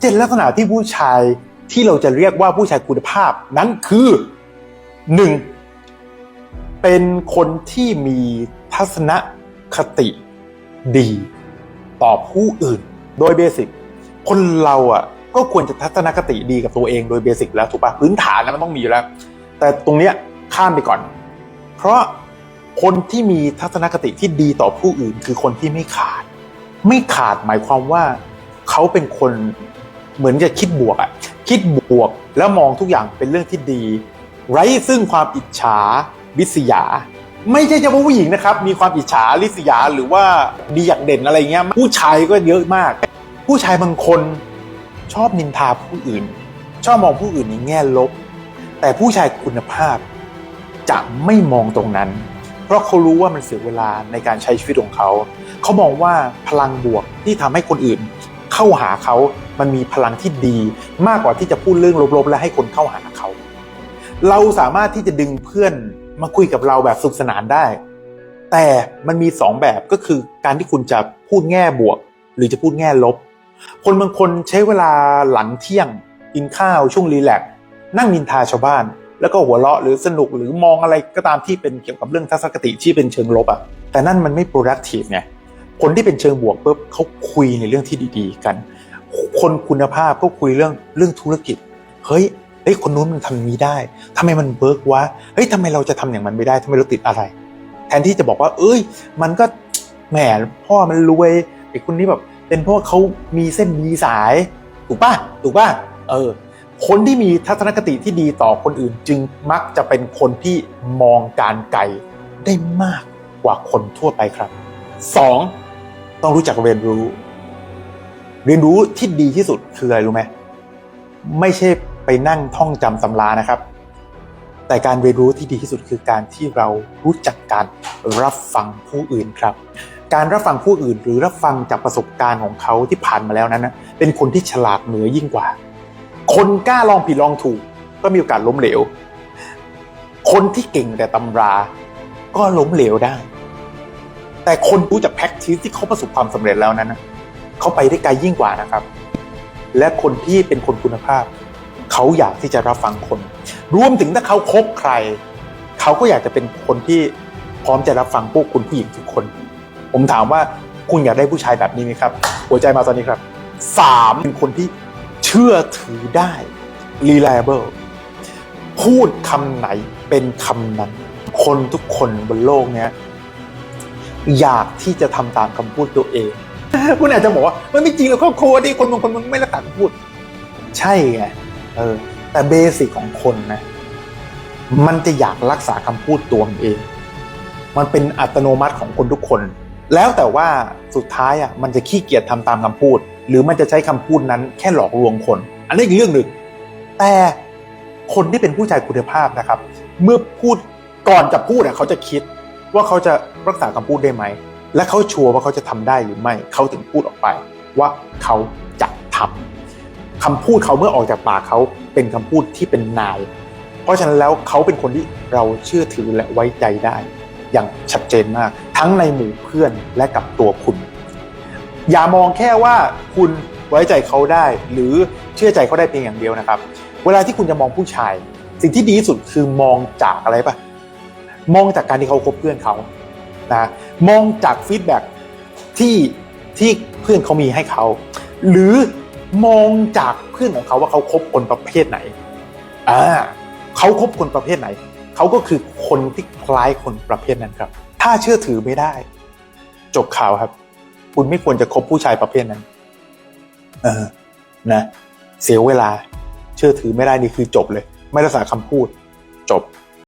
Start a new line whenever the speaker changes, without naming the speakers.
เจ็ดลักษณะที่ผู้ชายที่เราจะเรียกว่าผู้ชายคุณภาพนั้นคือหนึ่งเป็นคนที่มีทัศนคติดีต่อผู้อื่นโดยเบสิกคนเราอะก็ควรจะทัศนคติดีกับตัวเองโดยเบสิกแล้วถูกปะพื้นฐานนะมันต้องมีอยู่แล้ว แต่ตรงเนี้ยข้ามไปก่อน เพราะคนที่มีทัศนคติที่ดีต่อผู้อื่น คือคนที่ไม่ขาด ไม่ขาดหมายความว่า เขาเป็นคน เหมือนจะคิดบวกอะคิดบวกแล้วมองทุกอย่างเป็นเรื่องที่ดี ไร้ซึ่งความอิจฉาริษยา ไม่ใช่เฉพาะผู้หญิงนะครับ มีความอิจฉาริษยาหรือว่าดีอยากเด่นอะไรเงี้ยผู้ชายก็เยอะมาก ผู้ชายบางคนชอบนินทาผู้อื่น ชอบมองผู้อื่นในแง่ลบ แต่ผู้ชายคุณภาพจะไม่มองตรงนั้น เพราะเขารู้ว่ามันเสียเวลาในการใช้ชีวิตของเขา เขามองว่าพลังบวกที่ทำให้คนอื่น เข้าหาเขา มันมีพลังที่ดีมากกว่าที่จะพูดเรื่องลบๆ และให้คนเข้าหาเขา เราสามารถที่จะดึงเพื่อนมาคุยกับเราแบบสุขสนานได้ แต่มันมีสองแบบก็คือการที่คุณจะพูดแง่บวก หรือจะพูดแง่ลบ คนบางคนใช้เวลาหลังเที่ยง กินข้าวช่วงรีแลกซ์นั่งนินทาชาวบ้าน แล้วก็หัวเราะหรือสนุกหรือมองอะไรก็ตามที่เป็นเกี่ยวกับเรื่องทัศนคติที่เป็นเชิงลบอะแต่นั่นมันไม่ productive ไง คนที่เป็นเชิงบวกปุ๊บเขาคุยในเรื่องที่ดีๆกัน คนคุณภาพก็คุยเรื่องเรื่องธุรกิจ เฮ้ยเฮ้ยคนนู้นมันทำนี้ได้ทำไมมันเบิร์กวะเฮ้ยทำไมเราจะทำอย่างมันไม่ได้ทำไมเราติดอะไร แทนที่จะบอกว่า เอ้ย มันก็แหมพ่อมันรวยไอ้คนนี้แบบเป็นเพราะเขามีเส้นมีสายถูกป่ะถูกป่ะเออคนที่มีทัศนคติที่ดีต่อคนอื่นจึงมักจะเป็นคนที่มองการไกลได้มากกว่าคนทั่วไปครับสอง ต้องรู้จักเรียนรู้ เรียนรู้ที่ดีที่สุดคืออะไรรู้ไหมไม่ใช่ไปนั่งท่องจำตำรานะครับ แต่การเรียนรู้ที่ดีที่สุดคือการที่เรารู้จักการรับฟังผู้อื่นครับ การรับฟังผู้อื่นหรือรับฟังจากประสบการณ์ของเขาที่ผ่านมาแล้วนั้นนะเป็นคนที่ฉลาดเหนือยิ่งกว่า คนกล้าลองผิดลองถูก ก็มีโอกาสล้มเหลว คนที่เก่งแต่ตำรา ก็ล้มเหลวได้ แต่คนรู้จักแพ็กทีสที่เขาประสบความสำเร็จแล้วนั้นนะเขาไปได้ไกลยิ่งกว่านะครับ และคนที่เป็นคนคุณภาพ เขาอยากที่จะรับฟังคน รวมถึงถ้าเขาคบใคร เขาก็อยากจะเป็นคนที่พร้อมจะรับฟังพวกคุณผู้หญิงทุกคน ผมถามว่าคุณอยากได้ผู้ชายแบบนี้ไหมครับ หัวใจมาตอนนี้ครับสามเป็นคนที่เชื่อถือได้ reliable พูดคำไหนเป็นคำนั้น คนทุกคนบนโลกเนี้ย อยากที่จะทำตามคำพูดตัวเอง คุณอาจจะบอกว่ามันไม่จริงหรอกครอบครัวดิคนบางคนมันไม่รักษาคำพูด ใช่ไงเออ แต่เบสิกของคนนะ มันจะอยากรักษาคำพูดตัวเอง มันเป็นอัตโนมัติของคนทุกคน แล้วแต่ว่าสุดท้ายอะมันจะขี้เกียจทำตามคำพูด หรือมันจะใช้คำพูดนั้นแค่หลอกลวงคน อันนี้อีกเรื่องหนึ่งแต่คนที่เป็นผู้ชายคุณภาพนะครับ เมื่อพูดก่อนจะพูดอะเขาจะคิด ว่าเขาจะรักษาคำพูดได้ไหม และเขาชัวร์ว่าเขาจะทำได้หรือไม่ เขาถึงพูดออกไป ว่าเขาจะทำคำพูดเขาเมื่อออกจากปากเขาเป็นคำพูดที่เป็นนาย เพราะฉะนั้นแล้วเขาเป็นคนที่เราเชื่อถือและไว้ใจได้ อย่างชัดเจนมาก ทั้งในหมู่เพื่อนและกับตัวคุณ อย่ามองแค่ว่าคุณไว้ใจเขาได้ หรือเชื่อใจเขาได้เพียงอย่างเดียวนะครับ เวลาที่คุณจะมองผู้ชาย สิ่งที่ดีที่สุดคือมองจากอะไรปะ มองจากการที่เขาคบเพื่อนเขานะมองจากฟีดแบ็กที่ที่เพื่อนเขามีให้เขา หรือมองจากเพื่อนของเขาว่าเขาคบคนประเภทไหนอ่าเขาคบคนประเภทไหน เขาก็คือคนที่คล้ายคนประเภทนั้นครับ ถ้าเชื่อถือไม่ได้ จบข่าวครับ คุณไม่ควรจะคบผู้ชายประเภทนั้น เออนะ เสียเวลา เชื่อถือไม่ได้นี่คือจบเลย ไม่รักษาคำพูด จบ